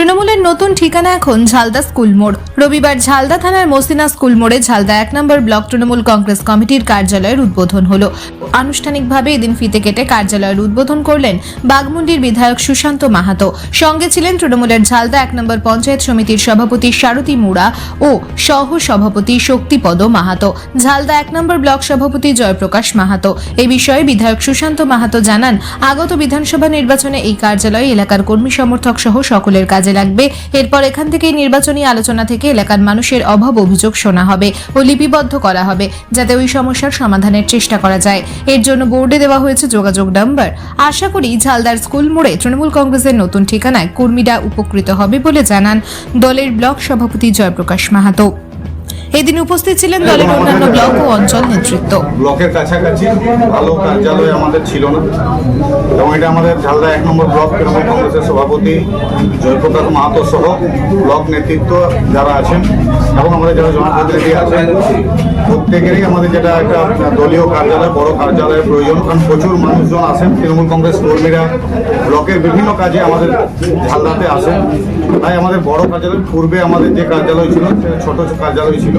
তৃণমূলের নতুন ঠিকানা এখন ঝালদা স্কুল মোড়। রবিবার ঝালদা থানার মসিনা স্কুল মোড়ে ঝালদা এক নম্বর ব্লক তৃণমূল কংগ্রেস কমিটির কার্যালয়ের উদ্বোধন হলো। আনুষ্ঠানিকভাবে এদিন ফিতে কেটে কার্যালয়ের উদ্বোধন করলেন বাগমুন্ডির বিধায়ক সুশান্ত মাহাতো। সঙ্গে ছিলেন তৃণমূলের ঝালদা এক নম্বর পঞ্চায়েত সমিতির সভাপতি সারথী মুড়া ও সহ সভাপতি শক্তিপদ মাহাতো। ঝালদা এক নম্বর ব্লক সভাপতি জয়প্রকাশ মাহাতো। এ বিষয়ে বিধায়ক সুশান্ত মাহাতো জানান, আগত বিধানসভা নির্বাচনে এই কার্যালয় এলাকার কর্মী সমর্থক সহ সকলের কাজে লাগবে। এরপর এখান থেকে নির্বাচনী আলোচনা থেকে এলাকার মানুষের অভাব অভিযোগ শোনা হবে ও লিপিবদ্ধ করা হবে, যাতে ওই সমস্যার সমাধানের চেষ্টা করা যায়। এর জন্য বোর্ডে দেওয়া হয়েছে যোগাযোগ নাম্বার। আশা করি ঝালদার স্কুল মোড়ে তৃণমূল কংগ্রেসের নতুন ঠিকানায় কর্মীরা উপকৃত হবে বলে জানান দলের ব্লক সভাপতি জয়প্রকাশ মাহাতো। এদিন উপস্থিত ছিলেন দলের অন্যান্য ব্লক ও অঞ্চল নেতৃত্ব। ব্লকের কাছাকাছি, ভালো কার্যালয় আমাদের ছিল না। এবং এটা আমাদের ঝালদা এক নম্বর ব্লক, তৃণমূল কংগ্রেসের সভাপতি জয়প্রকাশ মাহাতো সহ ব্লক নেতৃত্ব যারা আছেন এবং আমাদের যারা জনপ্রতিনিধি আছেন, প্রত্যেকেরই আমাদের যেটা একটা দলীয় কার্যালয়, বড় কার্যালয়ের প্রয়োজন। কারণ প্রচুর মানুষজন আসেন তৃণমূল কংগ্রেস কর্মীরা ব্লকের বিভিন্ন কাজে আমাদের ঝালদাতে আসেন। তাই আমাদের বড় কার্যালয়, পূর্বে আমাদের যে কার্যালয় ছিল, ছোট কার্যালয় ছিল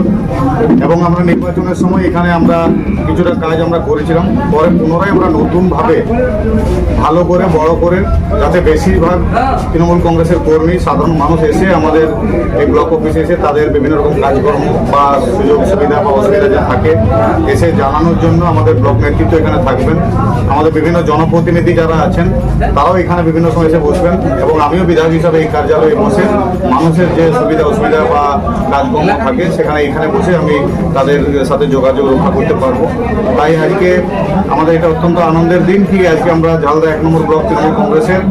এবং আমরা নির্বাচনের সময় এখানে আমরা কিছুটা কাজ আমরা করেছিলাম। পরে পুনরায় আমরা নতুনভাবে ভালো করে, বড় করে, যাতে বেশিরভাগ তৃণমূল কংগ্রেসের কর্মী, সাধারণ মানুষ এসে আমাদের এই ব্লক অফিসে এসে তাদের বিভিন্ন রকম কাজকর্ম বা সুযোগ সুবিধা বা অসুবিধা যা থাকে, এসে জানানোর জন্য আমাদের ব্লক নেতৃত্ব এখানে থাকবেন। আমাদের বিভিন্ন জনপ্রতিনিধি যারা আছেন, তারাও এখানে বিভিন্ন সময় এসে বসবেন এবং আমিও বিধায়ক হিসাবে এই কার্যালয়ে বসে মানুষের যে সুবিধা অসুবিধা বা কাজকর্ম থাকে, সেখানে এখানে বসে আমি তাদের সাথে যোগাযোগ রক্ষা করতে পারব। তাই আজকে আমাদের এটা অত্যন্ত আনন্দের দিন। কি আজকে আমরা ঝালদা এক নম্বর ব্লক তৃণমূল কংগ্রেসের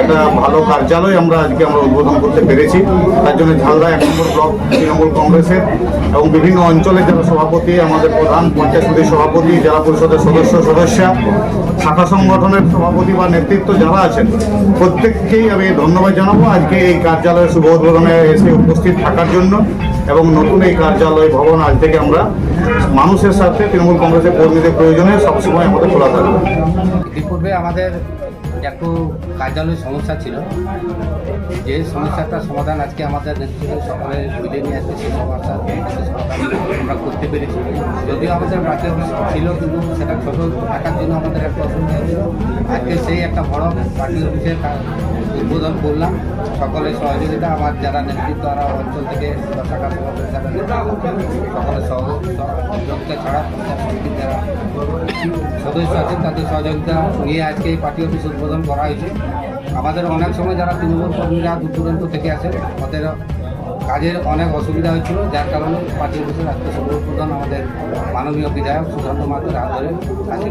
একটা ভালো কার্যালয় আমরা আজকে আমরা উদ্বোধন করতে পেরেছি। তার জন্য ঝালদা এক নম্বর ব্লক তৃণমূল কংগ্রেসের এবং বিভিন্ন অঞ্চলের যারা সভাপতি, আমাদের প্রধান পঞ্চায়েত সমিতির সভাপতি, জেলা পরিষদের সদস্য, সদস্যা, শাখা সংগঠনের সভাপতি বা নেতৃত্ব যারা আছেন, প্রত্যেককেই আমি ধন্যবাদ জানাব। আজকে এই কার্যালয়ের শুভ উদ্বোধনে এসে উপস্থিত থাকার জন্য। এবং নতুন এই কার্যালয়, ভবন আজ থেকে আমরা মানুষের সাথে তৃণমূল কংগ্রেসের কর্মীদের প্রয়োজনে সবসময় আমাদের খোলা থাকবে। ইতিপূর্বে আমাদের একটু কার্যালয়ের সমস্যা ছিল। যে সমস্যাটার সমাধান আজকে আমাদের নেতৃত্বে সকলে মিলে নিয়ে আসছে সেই সমস্যা। আমরা করতে পেরেছি। যদিও আমাদের অফিস ছিল কিন্তু সেটা ছোট, থাকার জন্য আমাদের একটা অসুবিধা হয়েছিল। আজকে সেই একটা বড় পার্টি অফিসের কা- উদ্বোধন করলাম। সকলের সহযোগিতা, আমার যারা নেতৃত্ব আর অঞ্চল থেকে শাখা যারা সকলের সহযোগিতা ছাড়া যারা সদস্য আছেন, তাদের সহযোগিতা নিয়ে আজকে এই পার্টি অফিস উদ্বোধন করা হয়েছে আমাদের অনেক সময় যারা তৃণমূল কর্মীরা দূর দূরান্ত থেকে আসেন ওদের কাজের অনেক অসুবিধা হয়েছিল যার কারণে পার্টি অফিসের আজকে শুভ প্রধান আমাদের মাননীয় বিধায়ক সুধান্ত মাথুর হাত আজকে।